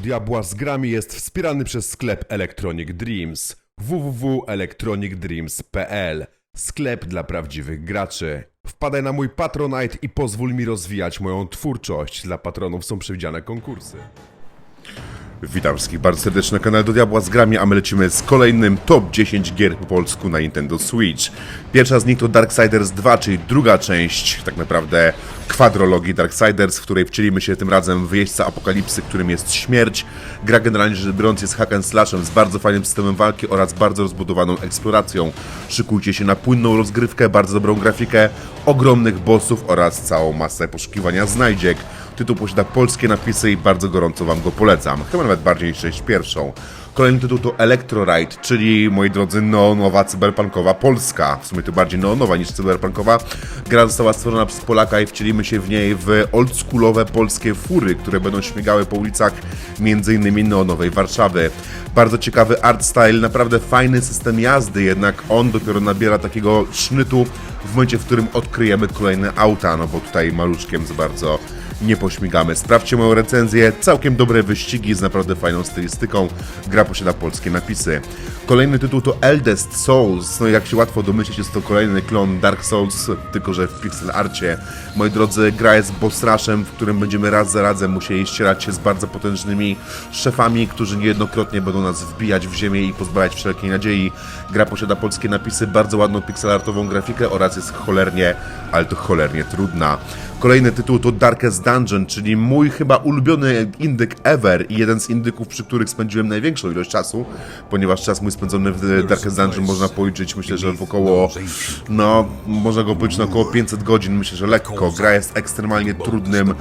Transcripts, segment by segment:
diabła z grami jest wspierany przez sklep Electronic Dreams www.electronicdreams.pl Sklep dla prawdziwych graczy. Wpadaj na mój Patronite i pozwól mi rozwijać moją twórczość. Dla patronów są przewidziane konkursy. Witam wszystkich bardzo serdecznie na kanale do Diabła z grami, a my lecimy z kolejnym top 10 gier po polsku na Nintendo Switch. Pierwsza z nich to Darksiders 2, czyli druga część tak naprawdę kwadrologii Darksiders, w której wcielimy się tym razem w jeźdźca apokalipsy, którym jest śmierć. Gra generalnie rzecz biorąc jest hack and slashem z bardzo fajnym systemem walki oraz bardzo rozbudowaną eksploracją. Szykujcie się na płynną rozgrywkę, bardzo dobrą grafikę, ogromnych bossów oraz całą masę poszukiwania znajdziek. Tytuł posiada polskie napisy i bardzo gorąco Wam go polecam. Chyba nawet bardziej niż pierwszą. Kolejny tytuł to Electroride, czyli, moi drodzy, neonowa cyberpunkowa Polska. W sumie to bardziej neonowa niż cyberpunkowa. Gra została stworzona przez Polaka i wcielimy się w niej w oldschoolowe polskie fury, które będą śmigały po ulicach m.in. neonowej Warszawy. Bardzo ciekawy art style, naprawdę fajny system jazdy, jednak on dopiero nabiera takiego sznytu w momencie, w którym odkryjemy kolejne auta, no bo tutaj maluczkiem za bardzo nie pośmigamy. Sprawdźcie moją recenzję, całkiem dobre wyścigi z naprawdę fajną stylistyką. Gra posiada polskie napisy. Kolejny tytuł to Eldest Souls. No jak się łatwo domyślić, jest to kolejny klon Dark Souls, tylko że w pixel arcie. Moi drodzy, gra jest boss rushem, w którym będziemy raz za razem musieli ścierać się z bardzo potężnymi szefami, którzy niejednokrotnie będą nas wbijać w ziemię i pozbawiać wszelkiej nadziei. Gra posiada polskie napisy, bardzo ładną pixelartową grafikę oraz jest cholernie, ale to cholernie trudna. Kolejny tytuł to Darkest Dungeon, czyli mój chyba ulubiony indyk ever i jeden z indyków, przy których spędziłem największą ilość czasu, ponieważ czas mój spędzony w Darkest Dungeon można policzyć, myślę, że w około, no, można go policzyć na około 500 godzin, myślę, że lekko. Gra jest ekstremalnie trudnym,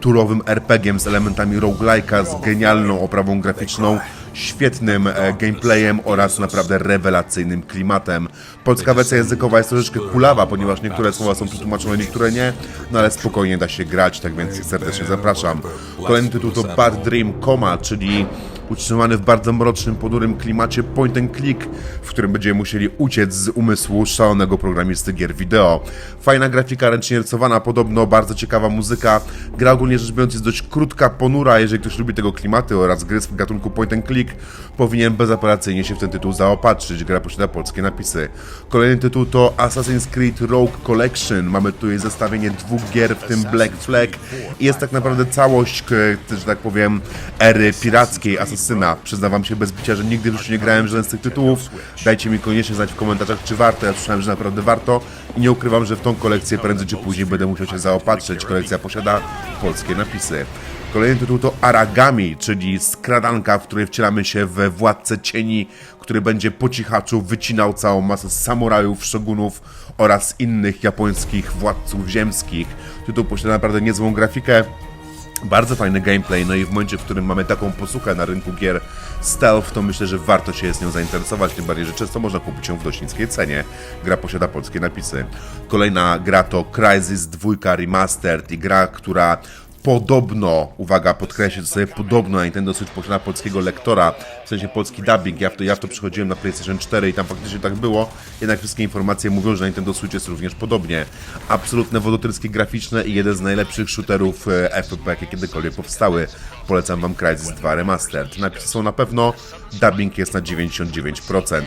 turowym RPG-iem z elementami roguelike'a, z genialną oprawą graficzną, świetnym e, gameplayem oraz naprawdę rewelacyjnym klimatem. Polska wersja językowa jest troszeczkę kulawa, ponieważ niektóre słowa są przetłumaczone, niektóre nie, no ale spokojnie da się grać, tak więc serdecznie zapraszam. Kolejny tytuł to Bad Dream Coma, czyli utrzymany w bardzo mrocznym, ponurym klimacie point and click, w którym będziemy musieli uciec z umysłu szalonego programisty gier wideo. Fajna grafika ręcznie rysowana, podobno bardzo ciekawa muzyka. Gra ogólnie rzecz biorąc jest dość krótka, ponura, jeżeli ktoś lubi tego klimatu oraz gry w gatunku point and click, powinien bezapelacyjnie się w ten tytuł zaopatrzyć. Gra posiada polskie napisy. Kolejny tytuł to Assassin's Creed Rogue Collection. Mamy tutaj zestawienie dwóch gier, w tym Black Flag i jest tak naprawdę całość, że tak powiem, ery pirackiej Asasyna. Przyznawam się bez bicia, że nigdy życiu nie grałem żaden z tych tytułów. Dajcie mi koniecznie znać w komentarzach, czy warto. Ja słyszałem, że naprawdę warto i nie ukrywam, że w tą kolekcję prędzej czy później będę musiał się zaopatrzyć. Kolekcja posiada polskie napisy. Kolejny tytuł to Aragami, czyli skradanka, w której wcielamy się we władcę cieni, który będzie po cichaczu wycinał całą masę samurajów, szogunów oraz innych japońskich władców ziemskich. Tytuł posiada naprawdę niezłą grafikę, bardzo fajny gameplay, no i w momencie, w którym mamy taką posłuchę na rynku gier stealth, to myślę, że warto się z nią zainteresować, tym bardziej, że często można kupić ją w dość niskiej cenie. Gra posiada polskie napisy. Kolejna gra to Crysis 2 Remastered i gra, która podobno, uwaga, podkreślę to sobie, podobno Nintendo Switch posiada polskiego lektora, w sensie polski dubbing. Ja w to, ja w to przychodziłem na PlayStation 4 i tam faktycznie tak było, jednak wszystkie informacje mówią, że Nintendo Switch jest również podobnie. Absolutne wodotryskie graficzne i jeden z najlepszych shooterów e, FPP, jakie kiedykolwiek powstały. Polecam Wam Crysis 2 Remastered. Napisy są na pewno, dubbing jest na 99%.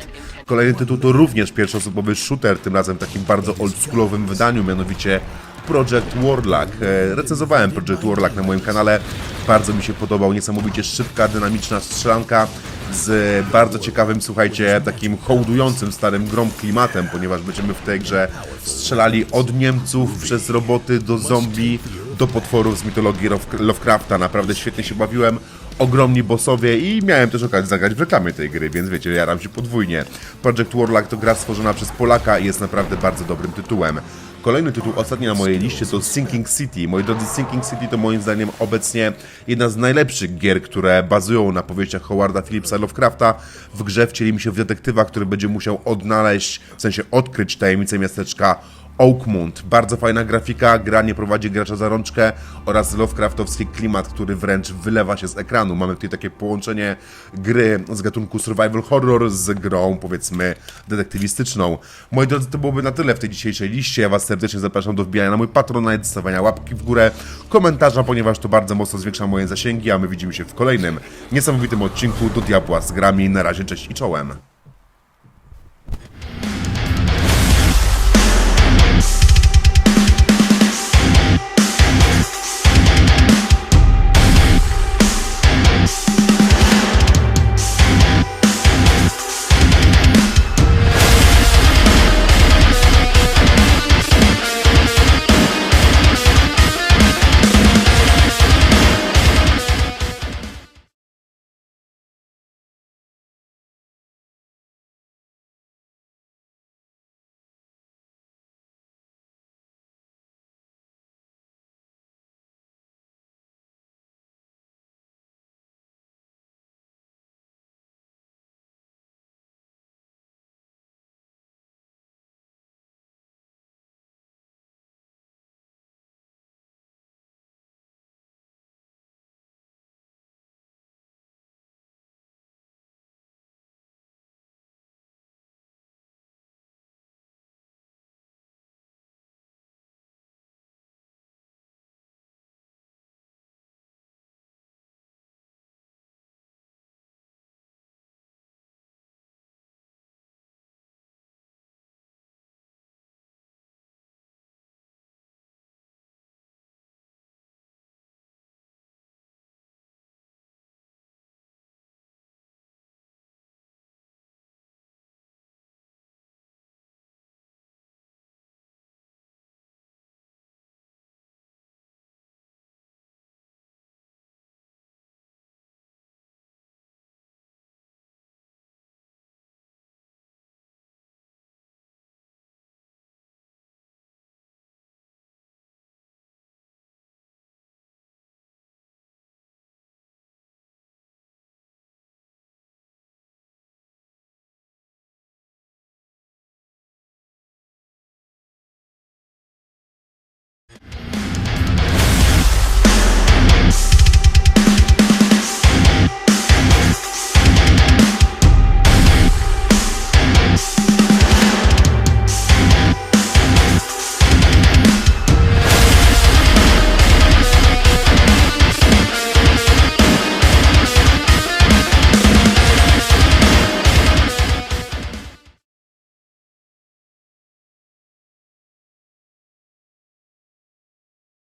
Kolejny tytuł to również pierwszoosobowy shooter, tym razem w takim bardzo oldschoolowym wydaniu, mianowicie Project Warlock. E, Recenzowałem Project Warlock na moim kanale. Bardzo mi się podobał. Niesamowicie szybka, dynamiczna strzelanka z bardzo ciekawym, słuchajcie, takim hołdującym starym grom klimatem, ponieważ będziemy w tej grze strzelali od Niemców przez roboty do zombie, do potworów z mitologii Love- Lovecrafta. Naprawdę świetnie się bawiłem ogromni bossowie i miałem też okazję zagrać w reklamie tej gry, więc wiecie, jaram się podwójnie. Project Warlock to gra stworzona przez Polaka i jest naprawdę bardzo dobrym tytułem. Kolejny tytuł, ostatni na mojej liście, to Sinking City. Moi drodzy, Sinking City to moim zdaniem obecnie jedna z najlepszych gier, które bazują na powieściach Howarda Phillipsa Lovecrafta. W grze wcielimy się w detektywa, który będzie musiał odnaleźć, w sensie odkryć tajemnicę miasteczka Oakmont. Bardzo fajna grafika, gra nie prowadzi gracza za rączkę oraz Lovecraftowski klimat, który wręcz wylewa się z ekranu. Mamy tutaj takie połączenie gry z gatunku survival horror z grą, powiedzmy, detektywistyczną. Moi drodzy, to byłoby na tyle w tej dzisiejszej liście. Ja Was serdecznie zapraszam do wbijania na mój Patronite, stawiania łapki w górę, komentarza, ponieważ to bardzo mocno zwiększa moje zasięgi, a my widzimy się w kolejnym niesamowitym odcinku do Diabła z grami. Na razie, cześć i czołem.